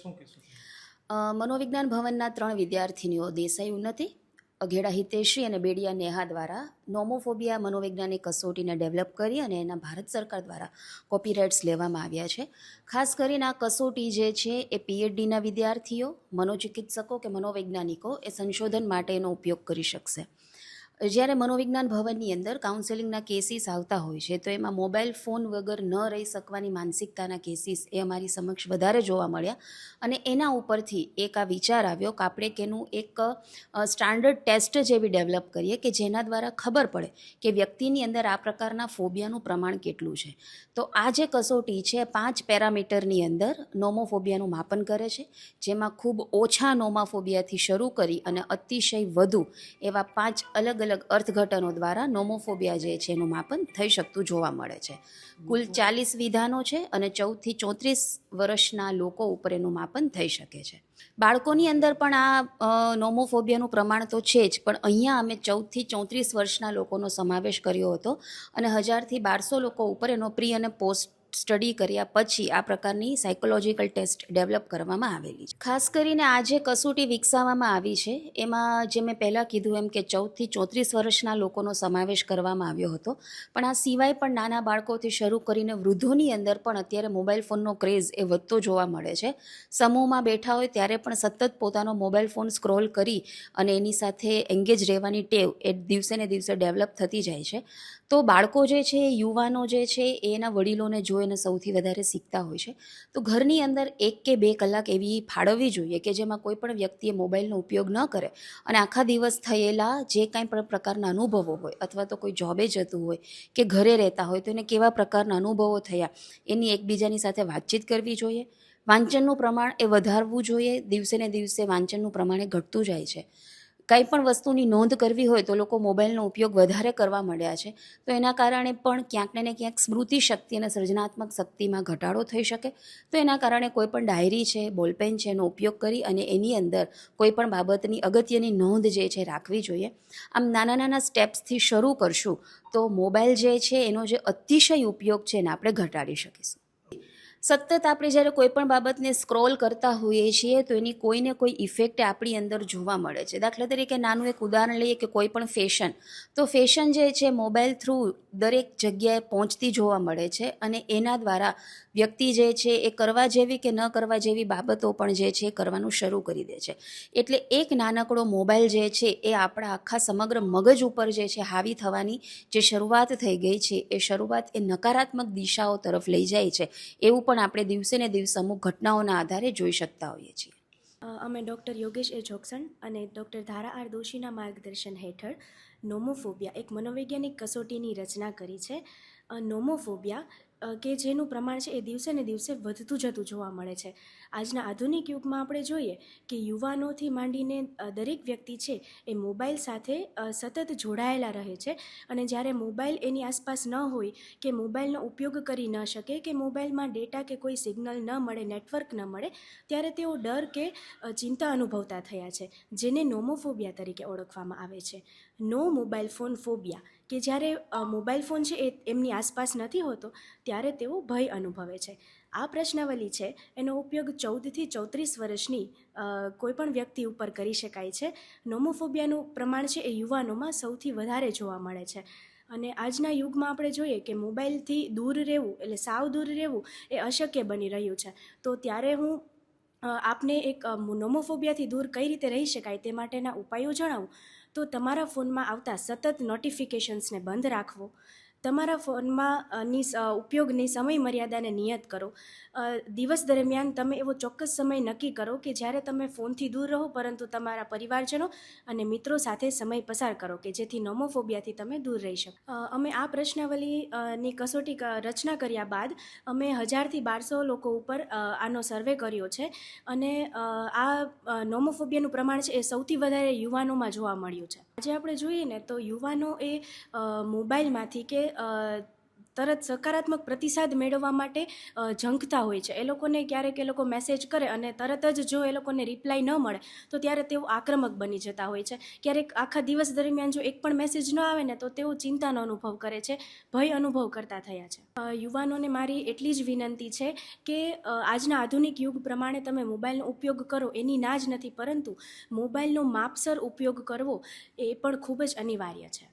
શું મનોવિજ્ઞાન ભવનના ત્રણ વિદ્યાર્થીનીઓ દેસાઈ ઉન્નતિ, અઘેડા હિતેશ્રી અને બેડિયા નેહા દ્વારા નોમોફોબિયા મનોવૈજ્ઞાનિક કસોટીને ડેવલપ કરી અને એના ભારત સરકાર દ્વારા કોપીરાઇટ્સ લેવામાં આવ્યા છે. ખાસ કરીને આ કસોટી જે છે એ પીએચડીના વિદ્યાર્થીઓ, મનોચિકિત્સકો કે મનોવૈજ્ઞાનિકો એ સંશોધન માટે એનો ઉપયોગ કરી શકશે. જ્યારે મનોવિજ્ઞાન ભવનની અંદર કાઉન્સેલિંગના કેસીસ આવતા હોય છે, તો એમાં મોબાઈલ ફોન વગર ન રહી શકવાની માનસિકતાના કેસીસ એ અમારી સમક્ષ વધારે જોવા મળ્યા. અને એના ઉપરથી એક આ વિચાર આવ્યો કે આપણે કે એનું એક સ્ટાન્ડર્ડ ટેસ્ટ જેવી ડેવલપ કરીએ કે જેના દ્વારા ખબર પડે કે વ્યક્તિની અંદર આ પ્રકારના ફોબિયાનું પ્રમાણ કેટલું છે. તો આ જે કસોટી છે, પાંચ પેરામીટરની અંદર નોમોફોબિયાનું માપન કરે છે, જેમાં ખૂબ ઓછા નોમાફોબિયાથી શરૂ કરી અને અતિશય વધુ એવા પાંચ અલગ અલગ અર્થઘટનો દ્વારા નોમોફોબિયા જે છે એનું માપન થઈ શકતું જોવા મળે છે. કુલ ચાલીસ વિધાનો છે અને ચૌદથી ચોત્રીસ વર્ષના લોકો ઉપર એનું માપન થઈ શકે છે. બાળકોની અંદર પણ આ નોમોફોબિયાનું પ્રમાણ તો છે જ પણ અહીંયા અમે ચૌદથી ચોત્રીસ વર્ષના લોકોનો સમાવેશ કર્યો હતો અને હજારથી બારસો લોકો ઉપર એનો પ્રી અને પોસ્ટ સ્ટડી કર્યા પછી આ પ્રકારની સાયકોલોજીકલ ટેસ્ટ ડેવલપ કરવામાં આવેલી છે. ખાસ કરીને આ જે કસોટી વિકસાવવામાં આવી છે, એમાં જે મેં પહેલાં કીધું એમ કે ચૌદથી ચોત્રીસ વર્ષના લોકોનો સમાવેશ કરવામાં આવ્યો હતો. પણ આ સિવાય પણ નાના બાળકોથી શરૂ કરીને વૃદ્ધોની અંદર પણ અત્યારે મોબાઈલ ફોનનો ક્રેઝ એ વધતો જોવા મળે છે. સમૂહમાં બેઠા હોય ત્યારે પણ સતત પોતાનો મોબાઈલ ફોન સ્ક્રોલ કરી અને એની સાથે એન્ગેજ રહેવાની ટેવ એ દિવસે ને દિવસે ડેવલપ થતી જાય છે. તો બાળકો જે છે, યુવાનો જે છે, એના વડીલોને જોઈને સૌથી વધારે શીખતા હોય છે. તો ઘરની અંદર એક કે બે કલાક એવી ફાળવવી જોઈએ કે જેમાં કોઈ પણ વ્યક્તિએ મોબાઈલનો ઉપયોગ ન કરે અને આખા દિવસ થયેલા જે કાંઈ પણ પ્રકારના અનુભવો હોય અથવા તો કોઈ જોબે જતું હોય કે ઘરે રહેતા હોય તો એને કેવા પ્રકારના અનુભવો થયા એની એકબીજાની સાથે વાતચીત કરવી જોઈએ. વાંચનનું પ્રમાણ એ વધારવું જોઈએ. દિવસે ને દિવસે વાંચનનું પ્રમાણ એ ઘટતું જાય છે. કંઈ પણ વસ્તુની નોંધ કરવી હોય તો લોકો મોબાઈલનો ઉપયોગ વધારે કરવા માંડ્યા છે. તો એના કારણે પણ ક્યાંક ને ક્યાંક સ્મૃતિ શક્તિ અને સર્જનાત્મક શક્તિમાં ઘટાડો થઈ શકે. તો એના કારણે કોઈ પણ ડાયરી છે, બોલપેન છે, એનો ઉપયોગ કરી અને એની અંદર કોઈ પણ બાબતની અગત્યની નોંધ જે છે રાખવી જોઈએ. આમ નાના નાના સ્ટેપ્સથી શરૂ કરશું તો મોબાઈલ જે છે એનો જે અતિશય ઉપયોગ છે એને આપણે ઘટાડી શકીશું. સતત આપણે જ્યારે કોઈ પણ બાબતને સ્ક્રોલ કરતા હોઈએ છીએ, તો એની કોઈને કોઈ ઇફેક્ટ આપણી અંદર જોવા મળે છે. દાખલા તરીકે નાનું એક ઉદાહરણ લઈએ કે કોઈ પણ ફેશન. તો ફેશન જે છે, મોબાઈલ થ્રુ દરેક જગ્યાએ પહોંચતી જોવા મળે છે અને એના દ્વારા વ્યક્તિ જે છે, એ કરવા જેવી કે ન કરવા જેવી બાબતો પણ જે છે કરવાનું શરૂ કરી દે છે. એટલે એક નાનકડો મોબાઈલ જે છે, એ આપણા આખા સમગ્ર મગજ ઉપર જે છે, હાવી થવાની જે શરૂઆત થઈ ગઈ છે, એ શરૂઆત એ નકારાત્મક દિશાઓ તરફ લઈ જાય છે. એવું પણ આપણે દિવસે ને દિવસે અમુક ઘટનાઓના આધારે જોઈ શકતા હોઈએ છીએ. અમે ડૉક્ટર યોગેશ એ જોક્સન અને ડૉક્ટર ધારા આર દોશીના માર્ગદર્શન હેઠળ નોમોફોબિયા, એક મનોવૈજ્ઞાનિક કસોટીની રચના કરી છે. નોમોફોબિયા કે જેનું પ્રમાણ છે એ દિવસે ને દિવસે વધતું જતું જોવા મળે છે. આજના આધુનિક યુગમાં આપણે જોઈએ કે યુવાનોથી માંડીને દરેક વ્યક્તિ છે એ મોબાઈલ સાથે સતત જોડાયેલા રહે છે અને જ્યારે મોબાઈલ એની આસપાસ ન હોય કે મોબાઈલનો ઉપયોગ કરી ન શકે, કે મોબાઈલમાં ડેટા કે કોઈ સિગ્નલ ન મળે, નેટવર્ક ન મળે, ત્યારે તેઓ ડર કે ચિંતા અનુભવતા થયા છે, જેને નોમોફોબિયા તરીકે ઓળખવામાં આવે છે. નો મોબાઈલ ફોન ફોબિયા, કે જ્યારે મોબાઈલ ફોન છે એ એમની આસપાસ નથી હોતો ત્યારે તેઓ ભય અનુભવે છે. આ પ્રશ્નાવલી છે, એનો ઉપયોગ ચૌદથી ચોત્રીસ વર્ષની કોઈપણ વ્યક્તિ ઉપર કરી શકાય છે. નોમોફોબિયાનું પ્રમાણ છે એ યુવાનોમાં સૌથી વધારે જોવા મળે છે. અને આજના યુગમાં આપણે જોઈએ કે મોબાઈલથી દૂર રહેવું, એટલે સાવ દૂર રહેવું એ અશક્ય બની રહ્યું છે. તો ત્યારે હું આપને એક નોમોફોબિયાથી દૂર કઈ રીતે રહી શકાય તે માટેના ઉપાયો જણાવું? તો તમારા ફોનમાં આવતા સતત નોટિફિકેશન્સને બંધ રાખવો તમારા ફોનમાં ની ઉપયોગની સમય મર્યાદાને નિયત કરો. દિવસ દરમિયાન તમે એવો ચોક્કસ સમય નક્કી કરો કે જ્યારે તમે ફોનથી દૂર રહો, પરંતુ તમારા પરિવારજનો અને મિત્રો સાથે સમય પસાર કરો કે જેથી નોમોફોબિયાથી તમે દૂર રહી શકો. અમે આ પ્રશ્નાવલીની કસોટી રચના કર્યા બાદ અમે હજારથી બારસો લોકો ઉપર આનો સર્વે કર્યો છે અને આ નોમોફોબિયાનું પ્રમાણ છે એ સૌથી વધારે યુવાનોમાં જોવા મળ્યું છે. આજે આપણે જોઈએ ને તો યુવાનો એ મોબાઈલમાંથી કે તરત સકારાત્મક પ્રતિસાદ મેળવવા માટે ઝંખતા હોય છે. એ લોકોને ક્યારેક એ લોકો મેસેજ કરે અને તરત જ જો એ લોકોને રિપ્લાય ન મળે, તો ત્યારે તેઓ આક્રમક બની જતા હોય છે. ક્યારેક આખા દિવસ દરમિયાન જો એક પણ મેસેજ ન આવે ને, તો તેઓ ચિંતાનો અનુભવ કરે છે, ભય અનુભવ કરતા થયા છે. યુવાનોને મારી એટલી જ વિનંતી છે કે આજના આધુનિક યુગ પ્રમાણે તમે મોબાઈલનો ઉપયોગ કરો, એની ના જ નથી, પરંતુ મોબાઈલનો માપસર ઉપયોગ કરવો એ પણ ખૂબ જ અનિવાર્ય છે.